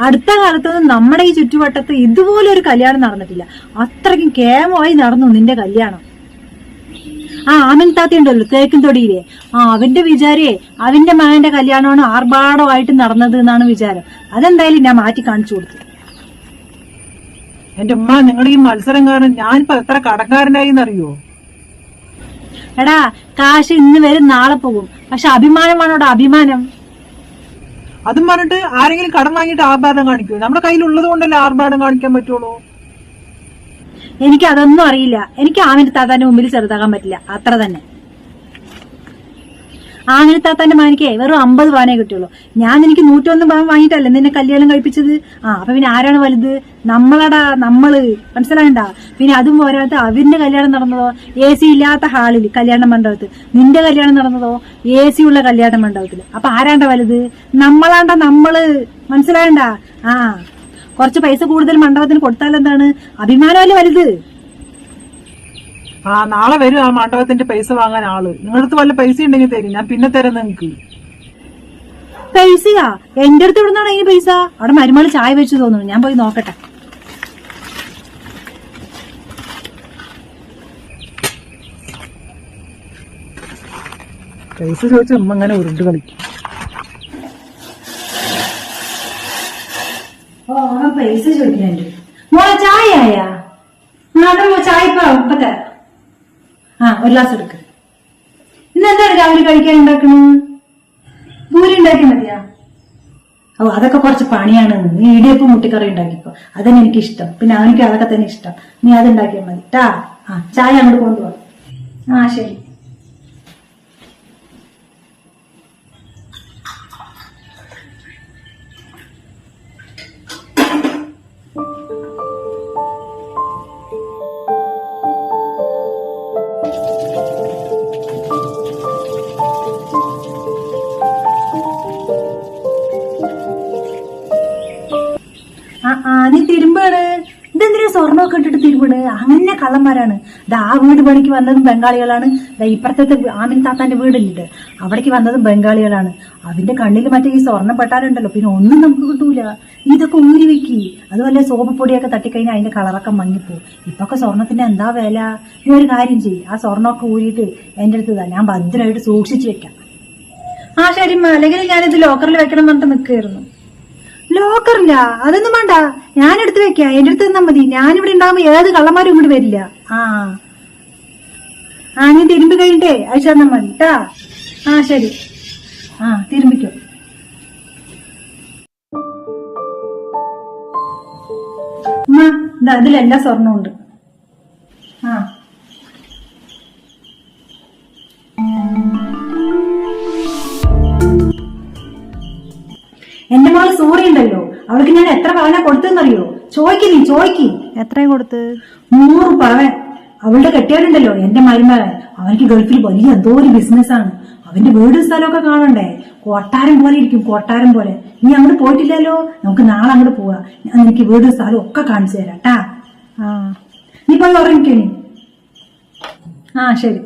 അടുത്ത കാലത്തൊന്നും നമ്മുടെ ഈ ചുറ്റുവട്ടത്ത് ഇതുപോലെ ഒരു കല്യാണം നടന്നിട്ടില്ല. അത്രയ്ക്കും കേമമായി നടന്നു നിന്റെ കല്യാണം. ആ ആമിൻ താത്ത ഉണ്ടല്ലോ തേക്കും തൊടിയിലെ ആ അവന്റെ വിചാരേ അവന്റെ മകന്റെ കല്യാണമാണ് ആർഭാടമായിട്ട് നടന്നത് എന്നാണ് വിചാരം. അതെന്തായാലും ഞാൻ മാറ്റി കാണിച്ചു കൊടുത്തു. എന്റെ ഉമ്മ നിങ്ങൾ ഈ മത്സരം കാരണം ഞാനിപ്പോ എത്ര കടക്കാരനായി എന്നറിയോ എടാ കാശ് ഇന്ന് വരും നാളെ പോകും. പക്ഷെ അഭിമാനമാണോടാ അഭിമാനം. അതും പറഞ്ഞിട്ട് ആരെങ്കിലും കടം വാങ്ങിയിട്ട് ആർഭാടം കാണിക്കൂ നമ്മുടെ കയ്യിൽ ഉള്ളത് കൊണ്ടല്ലേ ആർഭാടം കാണിക്കാൻ പറ്റുള്ളൂ? എനിക്ക് അതൊന്നും അറിയില്ല. എനിക്ക് ആമിന് താതാന്റെ മുമ്പിൽ ചെറുതാകാൻ പറ്റില്ല. അത്ര തന്നെ. ആമിന് താത്താന്റെ മാനിക്ക് വെറും അമ്പത് പാനേ കിട്ടുള്ളൂ ഞാൻ എനിക്ക് നൂറ്റൊന്ന് പവൻ വാങ്ങിയിട്ടല്ലേ നിന്നെ കല്യാണം കഴിപ്പിച്ചത്? ആ അപ്പൊ പിന്നെ ആരാണ് വലുത്? നമ്മളടാ നമ്മൾ. മനസ്സിലായണ്ട? പിന്നെ അതും പോരാത്ത അവരിന്റെ കല്യാണം നടന്നതോ? എ സി ഇല്ലാത്ത ഹാളിൽ കല്യാണ മണ്ഡപത്തിൽ. നിന്റെ കല്യാണം നടന്നതോ? എ സി ഉള്ള കല്യാണ മണ്ഡപത്തിൽ. അപ്പൊ ആരാണ്ട വലുത്? നമ്മളാണ്ട നമ്മൾ. മനസ്സിലായണ്ട? ആ. കുറച്ച് പൈസ കൂടുതൽ മണ്ഡപത്തിന് കൊടുത്താൽ എന്താണ് അഭിമാനമല്ലേ വലുത്? ആ നാളെ വരും ആ മണ്ഡപത്തിന്റെ പൈസ വാങ്ങാൻ ആൾ. നിങ്ങളടുത്ത് വല്ല പൈസ ഉണ്ടെങ്കിൽ തരും. ഞാൻ പിന്നെ തരാം നിങ്ങക്ക് പൈസയാ? എന്റെ അടുത്ത് എവിടെ നിന്നാണ് അതിന് പൈസ? അവിടെ മരുമകൾ ചായ വെച്ച് തോന്നുന്നു. ഞാൻ പോയി നോക്കട്ടെ. പൈസ ചോദിച്ചാൽ ഉമ്മ അങ്ങനെ ഉരുണ്ട് കളിക്കും. പൈസ ചോദിക്കുന്നുണ്ട് മോളെ ചായ ആയാ അതെ മോ ചായ ഇപ്പൊ ഇപ്പൊ തരാം ആ ഒരു ഗ്ലാസ് എടുക്ക്. ഇന്ന് എന്താണ് രാവിലെ കഴിക്കാൻ ഉണ്ടാക്കണു? പൂരി ഉണ്ടാക്കി മതിയാ? ഓ അതൊക്കെ കുറച്ച് പണിയാണ്. നീ ഇടിയപ്പം മുട്ടിക്കറി ഉണ്ടാക്കിക്കോ. അതന്നെ എനിക്ക് ഇഷ്ടം പിന്നെ അവനിക്ക് അതൊക്കെ തന്നെ ഇഷ്ടം. നീ അത് ഉണ്ടാക്കിയാൽ മതി. ട്ടാ. ആ ചായ അങ്ങോട്ട് കൊണ്ടുപോകാം ആ ശരി. അങ്ങനെ കള്ളന്മാരാണ്. ദാ ആ വീട് പണിക്ക് വന്നതും ബംഗാളികളാണ്. ദാ ഇപ്പുറത്തെ ആമിൻ താത്താന്റെ വീടില്ലേ? അവിടേക്ക് വന്നതും ബംഗാളികളാണ്. അവന്റെ കണ്ണിൽ മറ്റേ ഈ സ്വർണം പെട്ടാലുണ്ടല്ലോ പിന്നെ ഒന്നും നമുക്ക് കിട്ടൂല. ഇതൊക്കെ ഊരി വെക്കി. അതുപോലെ സോപ്പ് പൊടിയൊക്കെ തട്ടിക്കഴിഞ്ഞാൽ അതിന്റെ കളറൊക്കെ മങ്ങിപ്പോവും. ഇപ്പൊക്കെ സ്വർണത്തിന്റെ എന്താ വില? നീ ഒരു കാര്യം ചെയ്യ്. ആ സ്വർണമൊക്കെ ഊരിയിട്ട് എന്റെ അടുത്ത് ഞാൻ ഭദ്രമായിട്ട് സൂക്ഷിച്ചു വെക്കാം. ആ ശരി അല്ലെങ്കിൽ ഞാനിത് ലോക്കറിൽ വെക്കണം പറഞ്ഞിട്ട് നിൽക്കുകയായിരുന്നു. ലോക്കറില്ല അതൊന്നും വേണ്ട. ഞാൻ എടുത്ത് വെക്കാം. എന്റെ അടുത്ത് തന്നാ മതി. ഞാനിവിടെ ഉണ്ടാകുമ്പോ ഏത് കള്ളന്മാരും ഇങ്ങോട്ട് വരില്ല. ആ. ആ നീ തിരുമ്പി കഴിഞ്ഞിട്ടേ. അയച്ചു തന്നാ മതി. കേട്ടാ ആ ശരി. ആ തിരുമ്പിക്കോ. ഇതിലെല്ലാം ദാ എന്റെ സോറി ഉണ്ടല്ലോ. അവൾക്ക് ഞാൻ എത്ര പവന കൊടുത്തെന്നറിയോ ചോയ്ക്ക് നീ ചോയ്ക്ക്. എത്രയും കൊടുത്ത്? നൂറ് പവൻ അവളുടെ കെട്ടിയവരുണ്ടല്ലോ എന്റെ മരുമകൻ. അവനക്ക് ഗൾഫിൽ വലിയ എന്തോ ഒരു ബിസിനസ്സാണ് അവന്റെ വീട് സ്ഥലമൊക്കെ കാണണ്ടേ? കൊട്ടാരം പോലെ ഇരിക്കും കൊട്ടാരം പോലെ. നീ അങ്ങോട്ട് പോയിട്ടില്ലല്ലോ? നമുക്ക് നാളെ അങ്ങോട്ട് പോവാ. ഞാൻ എനിക്ക് വീട് സ്ഥലം ഒക്കെ കാണിച്ചു തരാം ട്ടാ. ആ. നീ പോയി ഉറങ്ങിക്കോ നീ ആ ശരി.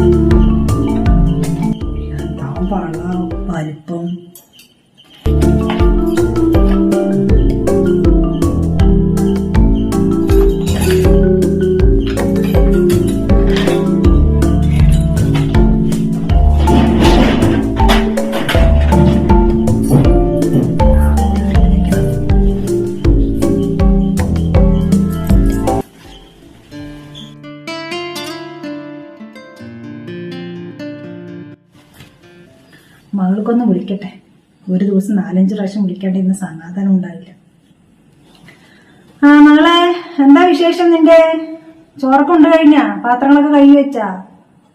എന്താ വള വലിപ്പം ഒരു ദിവസം നാലഞ്ച് പ്രാവശ്യം വിളിക്കേണ്ട ഇന്ന് സമാധാനം ഉണ്ടാവില്ല ആ മകളെ എന്താ വിശേഷം നിന്റെ? ചോറൊക്കെ ഉണ്ട് കഴിഞ്ഞാ പാത്രങ്ങളൊക്കെ കഴുകി വെച്ചാ?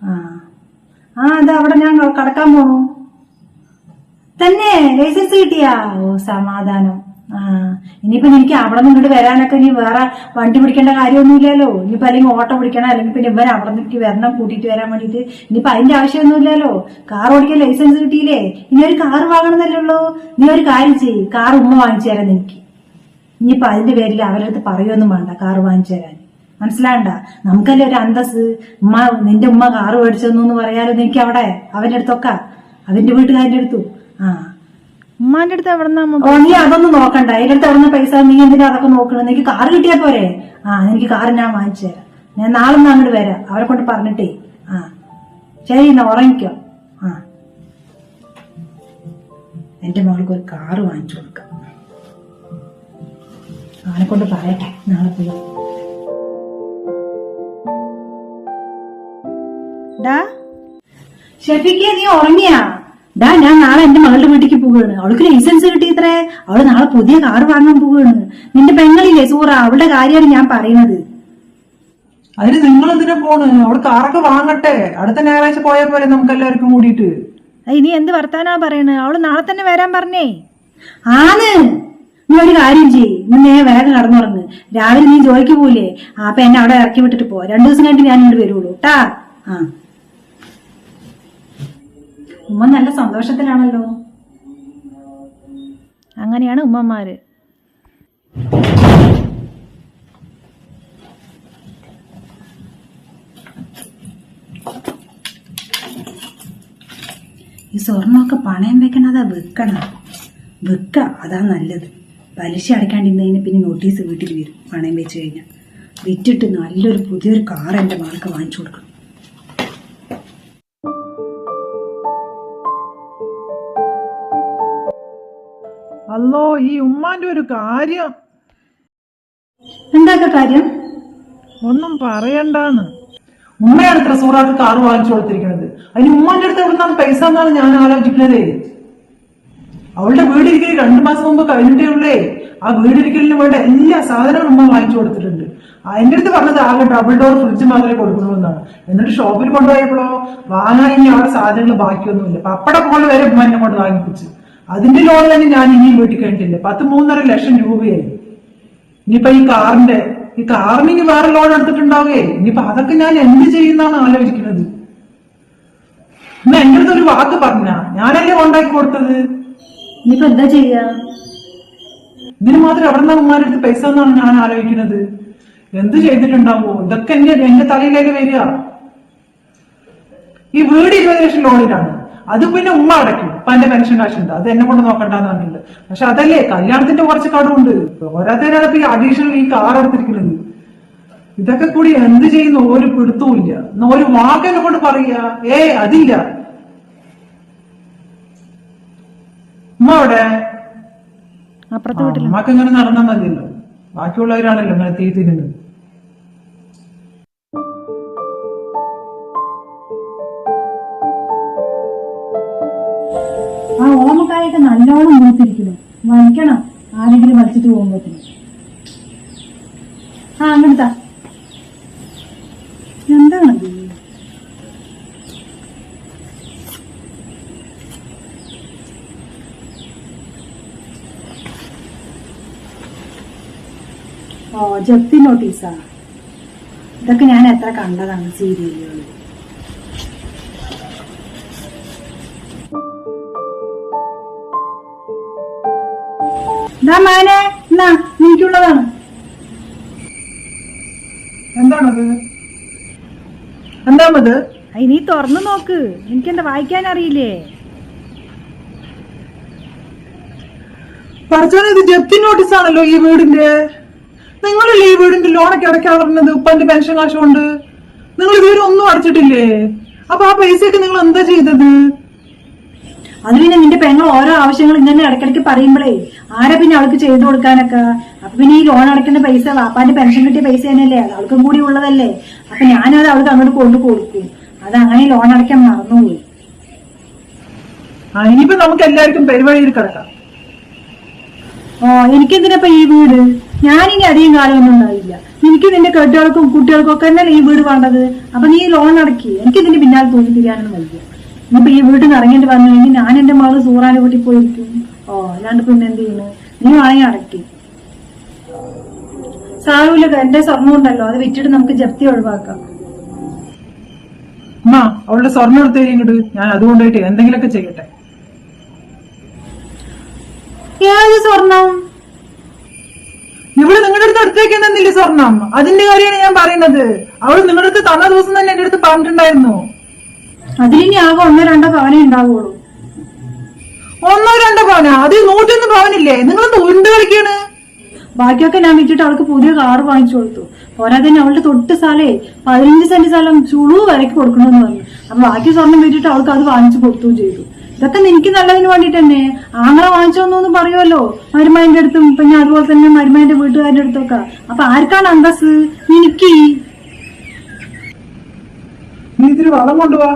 ആ. ആ അത് അവിടെ ഞാൻ കടക്കാൻ പോണു. തന്നെ ലൈസൻസ് കിട്ടിയാ? ഓ സമാധാനം. ഇനിയിപ്പോ എനിക്ക് അവിടെ നിന്നിട്ട് വരാനൊക്കെ ഇനി വേറെ വണ്ടി പിടിക്കേണ്ട കാര്യമൊന്നുമില്ലല്ലോ. ഇനിയിപ്പോ അല്ലെങ്കിൽ ഓട്ടോ പിടിക്കണം അല്ലെങ്കിൽ പിന്നെ ഇവൻ അവിടെ നിന്നിട്ട് വരണം കൂട്ടിയിട്ട് വരാൻ വേണ്ടിയിട്ട്. ഇനിയിപ്പോ അതിന്റെ ആവശ്യമൊന്നുമില്ലല്ലോ. കാർ ഓടിക്കാൻ ലൈസൻസ് കിട്ടിയില്ലേ? ഇനി ഒരു കാർ വാങ്ങണമെന്നല്ലേ ഉള്ളൂ. നീ ഒരു കാര്യം ചെയ്യ് കാർ ഉമ്മ വാങ്ങിച്ചു തരാൻ എനിക്ക് ഇനിയിപ്പോ അതിന്റെ പേരിൽ അവരുടെ അടുത്ത് പറയുമൊന്നും വേണ്ട കാർ വാങ്ങിച്ചു തരാൻ. മനസ്സിലാണ്ട നമുക്കല്ലേ ഒരു അന്തസ് ഉമ്മ നിന്റെ ഉമ്മ കാറ് മേടിച്ചെന്നു എന്ന് പറയാലോ എനിക്ക് അവിടെ? അവന്റെ അടുത്തൊക്കെ? അവന്റെ വീട്ടുകാരുടെ അടുത്തു? ആ ഉമ്മാന്റെ അടുത്ത് ഓ നീ അതൊന്നും നോക്കണ്ട. അതിന്റെ അടുത്ത് പൈസ നീ എന്തിനാ അതൊക്കെ നോക്കണം എനിക്ക് കാർ കിട്ടിയാ പോരെ? ആ എനിക്ക് കാറ് ഞാൻ വാങ്ങിച്ചു തരാം. ഞാൻ നാളെ നിന്ന് അങ്ങോട്ട് വരാം. അവരെ കൊണ്ട് പറഞ്ഞിട്ടേ. ആ. ശരി എന്നാ ഉറങ്ങിക്കോ. ആ. എന്റെ മോൾക്ക് ഒരു കാറ് വാങ്ങിച്ചു കൊടുക്കാം. അവനെ കൊണ്ട് പറയട്ടെ നാളെ പോയി. ഷെഫിക്ക് നീ ഉറങ്ങിയാ? ഡാ ഞാൻ നാളെ എന്റെ മകളുടെ വീട്ടിലേക്ക് പോവുകയാണ്. അവൾക്ക് ലൈസൻസ് കിട്ടിയത്രേ അവൾ നാളെ പുതിയ കാർ വാങ്ങാൻ പോവുകയാണ്. നിന്റെ പെങ്ങളില്ലേ സൂറ? അവളുടെ കാര്യമാണ് ഞാൻ പറയുന്നത്. അതിന് നിങ്ങൾ എന്തിനാ പോണ്? അവൾ കാറൊക്കെ വാങ്ങട്ടെ. അടുത്ത ഞായറാഴ്ച പോയാൽ പോലെ നമുക്ക് എല്ലാവർക്കും കൂടിയിട്ട്. ഇനി എന്ത് വർത്താനാ പറയണേ? അവൾ നാളെ തന്നെ വരാൻ പറഞ്ഞേ. ആണ്. നീ ഒരു കാര്യം ചെയ്യ്. നിന്നെ വേഗം കടന്നുറങ്ങ്. രാവിലെ നീ ജോലിക്ക് പോയില്ലേ ആ, അപ്പൊ എന്നെ അവിടെ ഇറക്കി വിട്ടിട്ട് പോ. രണ്ടു ദിവസം കഴിഞ്ഞിട്ട് ഞാൻ ഇങ്ങോട്ട് വരുള്ളൂ. കേട്ടാ ആ. ഉമ്മ നല്ല സന്തോഷത്തിലാണല്ലോ. അങ്ങനെയാണ് ഉമ്മമാര്. ഈ സ്വർണമൊക്കെ പണയം വെക്കണതാ വെക്കണം. വെക്ക അതാ നല്ലത്. പലിശ അടയ്ക്കാണ്ടിരുന്നതിന് പിന്നെ നോട്ടീസ് വീട്ടിൽ വരും പണയം വെച്ച് കഴിഞ്ഞാൽ വിറ്റിട്ട് നല്ലൊരു പുതിയൊരു കാർ എന്റെ മകൾക്ക് വാങ്ങിച്ചു കൊടുക്കണം. അല്ലോ ഈ ഉമ്മാന്റെ ഒരു കാര്യം. എന്താ കാര്യം? ഒന്നും പറയണ്ടാന്ന്. ഉമ്മയാണ് ഇത്ര സൂറാക്ക് കാറ് വാങ്ങിച്ചു കൊടുത്തിരിക്കുന്നത്. അതിന് ഉമ്മാന്റെ അടുത്ത് എവിടുന്നാണ് പൈസ എന്നാണ് ഞാൻ ആലോചിക്കുന്നത്? അവളുടെ വീടിരിക്കൽ രണ്ടു മാസം മുമ്പ് കഴിഞ്ഞിട്ടേ ഉള്ളേ. ആ വീടിരിക്കലിന് വേണ്ട എല്ലാ സാധനങ്ങളും ഉമ്മ വാങ്ങിച്ചു കൊടുത്തിട്ടുണ്ട്. അതിന്റെ അടുത്ത് പറഞ്ഞത് ആകെ ഡബിൾ ഡോർ ഫ്രിഡ്ജ് മാത്രമേ കൊടുക്കുള്ളൂ എന്നാണ്. എന്നിട്ട് ഷോപ്പിൽ കൊണ്ടുപോയപ്പോഴോ വാങ്ങാൻ ഇനി അവിടെ സാധനങ്ങൾ ബാക്കിയൊന്നുമില്ല. പപ്പട പോലെ വരെ ഉമ്മ എന്നെ കൊണ്ട് വാങ്ങിപ്പിച്ചു. അതിന്റെ ലോൺ തന്നെ ഞാൻ ഇനിയും വീട്ടിൽ കഴിഞ്ഞിട്ടില്ല. പത്ത് മൂന്നര ലക്ഷം രൂപയായി. ഇനിയിപ്പോ ഈ കാറിന്റെ ഈ കാറിന് ഇനി വേറെ ലോൺ എടുത്തിട്ടുണ്ടാവുകയെ? ഇനിയിപ്പോ അതൊക്കെ ഞാൻ എന്ത് ചെയ്യുന്നാണ് ആലോചിക്കുന്നത്? എന്നാ എന്റെ അടുത്ത് ഒരു വാക്ക് പറഞ്ഞ ഞാനല്ലേ ഉണ്ടാക്കി കൊടുത്തത്? ഇനിയിപ്പോ എന്താ ചെയ്യാ? ഇതിന് മാത്രം എവിടെ നിന്ന് ഉമ്മാരുടെ അടുത്ത് പൈസ എന്നാണ് ഞാൻ ആലോചിക്കുന്നത്? എന്ത് ചെയ്തിട്ടുണ്ടാവോ ഇതൊക്കെ എന്റെ എന്റെ തലയിലേക്ക് വരിക. ഈ വീട് ഇരുപത് ലക്ഷം ലോണിലാണ്. അത് പിന്നെ ഉമ്മ അടയ്ക്കും. ഇപ്പൊ എന്റെ പെൻഷൻ കാശുണ്ട് അത് എന്നെ കൊണ്ട് നോക്കണ്ടെന്ന് പറഞ്ഞിട്ടുണ്ട്. പക്ഷെ അതല്ലേ? കല്യാണത്തിന്റെ കുറച്ച് കടമുണ്ട്. ഇപ്പൊ ഈ അഡീഷണൽ ഈ കാർ എടുത്തിരിക്കുന്നത്. ഇതൊക്കെ കൂടി എന്ത് ചെയ്യുന്നു? ഒരു പിടുത്തവും ഇല്ല. ഒരു വാക്കെന്നെ കൊണ്ട് പറയുക. ഏ അതില്ല. ഉമ്മ അവിടെ? അമ്മയ്ക്ക് ഇങ്ങനെ നടന്നാൽ മതിയല്ലോ. ബാക്കിയുള്ളവരാണല്ലോ ഇങ്ങനെ തീ തിരുന്നത് ഓമക്കായൊക്കെ നല്ലോണം മൂത്തിരിക്കുന്നു. വലിക്കണം. ആരെങ്കിലും വലിച്ചിട്ട് പോകുമ്പോഴത്തേന്. ആ അങ്ങനത്താ എന്താണത് ഓ ജപ്തി നോട്ടീസാ. ഇതൊക്കെ ഞാൻ എത്ര കണ്ടതാണ് സീരിയലുകളിൽ ദാ മാനെ? എന്നാ എനിക്കുള്ളതാണ് എന്താണത്? എന്താണത്? നീ തുറന്നു നോക്ക്. എനിക്കെന്താ വായിക്കാൻ അറിയില്ലേ പറച്ചാൽ ഇത് ജപ്തി നോട്ടീസ് ആണല്ലോ ഈ വീടിന്റെ. നിങ്ങളല്ലേ ഈ വീടിന്റെ ലോണൊക്കെ അടയ്ക്കാൻ പറഞ്ഞത് ഉപ്പന്റെ പെൻഷൻ കാശ് കൊണ്ട് നിങ്ങൾ ഇതുവരെ ഒന്നും അടച്ചിട്ടില്ലേ? അപ്പൊ ആ പൈസയൊക്കെ നിങ്ങൾ എന്താ ചെയ്തത്? അത് പിന്നെ നിന്റെ പെങ്ങൾ ഓരോ ആവശ്യങ്ങൾ ഇങ്ങനെ ഇടയ്ക്കിടയ്ക്ക് പറയുമ്പോഴേ ആരാ പിന്നെ അവൾക്ക് ചെയ്തു കൊടുക്കാനൊക്കെ? അപ്പൊ പിന്നെ ഈ ലോൺ അടയ്ക്കേണ്ട പൈസ വാപ്പാന്റെ പെൻഷൻ കിട്ടിയ പൈസ തന്നെയല്ലേ? അത് അവൾക്കും കൂടി ഉള്ളതല്ലേ? അപ്പൊ ഞാനത് അവൾക്ക് അങ്ങോട്ട് കൊണ്ടു കൊടുക്കും. അത് അങ്ങനെ ലോൺ അടയ്ക്കാൻ മറന്നുപോയി. ഇനിയിപ്പോ നമുക്ക് എല്ലാവർക്കും പരിപാടിയിൽ കിടക്കാം. ഓ എനിക്കെന്തിനപ്പ ഈ വീട്? ഞാനിനി അധികം കാലമൊന്നും ഉണ്ടാവില്ല. എനിക്ക് നിന്റെ കെട്ടുകൾക്കും കുട്ടികൾക്കും ഒക്കെ തന്നെ ഈ വീട് വേണ്ടത്? അപ്പൊ നീ ലോൺ അടക്കി എനിക്ക് ഇതിന്റെ പിന്നാലെ തോന്നി തിരിയാനൊന്നും വയ്യ. ഇനിയിപ്പോ ഈ വീട്ടിൽ നിന്ന് ഇറങ്ങിയിട്ട് വന്നു. കഴിഞ്ഞാൽ ഞാൻ എന്റെ മകൾ സൂറാന വീട്ടിൽ പോയിരിക്കും ഓ അല്ലാണ്ട് പിന്നെ എന്ത് ചെയ്യുന്നു? നീ വാങ്ങി അടക്കി. സാരമില്ല എന്റെ സ്വർണം ഉണ്ടല്ലോ അത് വിറ്റിട്ട് നമുക്ക് ജപ്തി ഒഴിവാക്കാം. അമ്മ അവളുടെ സ്വർണം എടുത്ത് ഇങ്ങോട്ട്. ഞാൻ അതുകൊണ്ടായിട്ട് എന്തെങ്കിലുമൊക്കെ ചെയ്യട്ടെ. ഏത് സ്വർണം ഇവിടെ നിങ്ങളുടെ അടുത്ത് അടുത്തേക്ക് തന്നില്ലേ സ്വർണം അതിന്റെ കാര്യമാണ് ഞാൻ പറയുന്നത്. അവൾ നിങ്ങളുടെ അടുത്ത് തന്ന ദിവസം തന്നെ എന്റെ അടുത്ത് പറഞ്ഞിട്ടുണ്ടായിരുന്നു. അതിലിനി ആകെ ഒന്നോ രണ്ടോ പവനേ ഉണ്ടാവുള്ളൂ. ഒന്നോ രണ്ടോ ഭവന? അത് നൂറ്റൊന്ന് പവനില്ലേ നിങ്ങളെന്ത് ഉരുണ്ട് കളിക്കാണ്? ബാക്കിയൊക്കെ ഞാൻ വിറ്റിട്ട് അവൾക്ക് പുതിയ കാറ് വാങ്ങിച്ചു കൊടുത്തു. പോരാതെ തന്നെ അവളുടെ തൊട്ട് സ്ഥലേ പതിനഞ്ച് സെന്റ് സ്ഥലം ചുളു വിലക്ക് കൊടുക്കണമെന്ന് പറഞ്ഞു. അപ്പൊ ബാക്കി സ്വർണം വിറ്റിട്ട് അവൾക്ക് അത് വാങ്ങിച്ചു കൊടുത്തും ചെയ്തു. ഇതൊക്കെ എനിക്ക് നല്ലതിന് വേണ്ടിട്ട് തന്നെ. ആങ്ങളെ വാങ്ങിച്ചോന്നൊന്നും പറയുമല്ലോ. മരുമാന്റെ അടുത്തും ഇപ്പൊ ഞാൻ അതുപോലെ തന്നെ മരുമാന്റെ വീട്ടുകാരുടെ അടുത്തൊക്കെ അപ്പൊ ആർക്കാണ് അന്തസ് എനിക്ക് നീ ഇതിന് വളം കൊണ്ടുപോവാ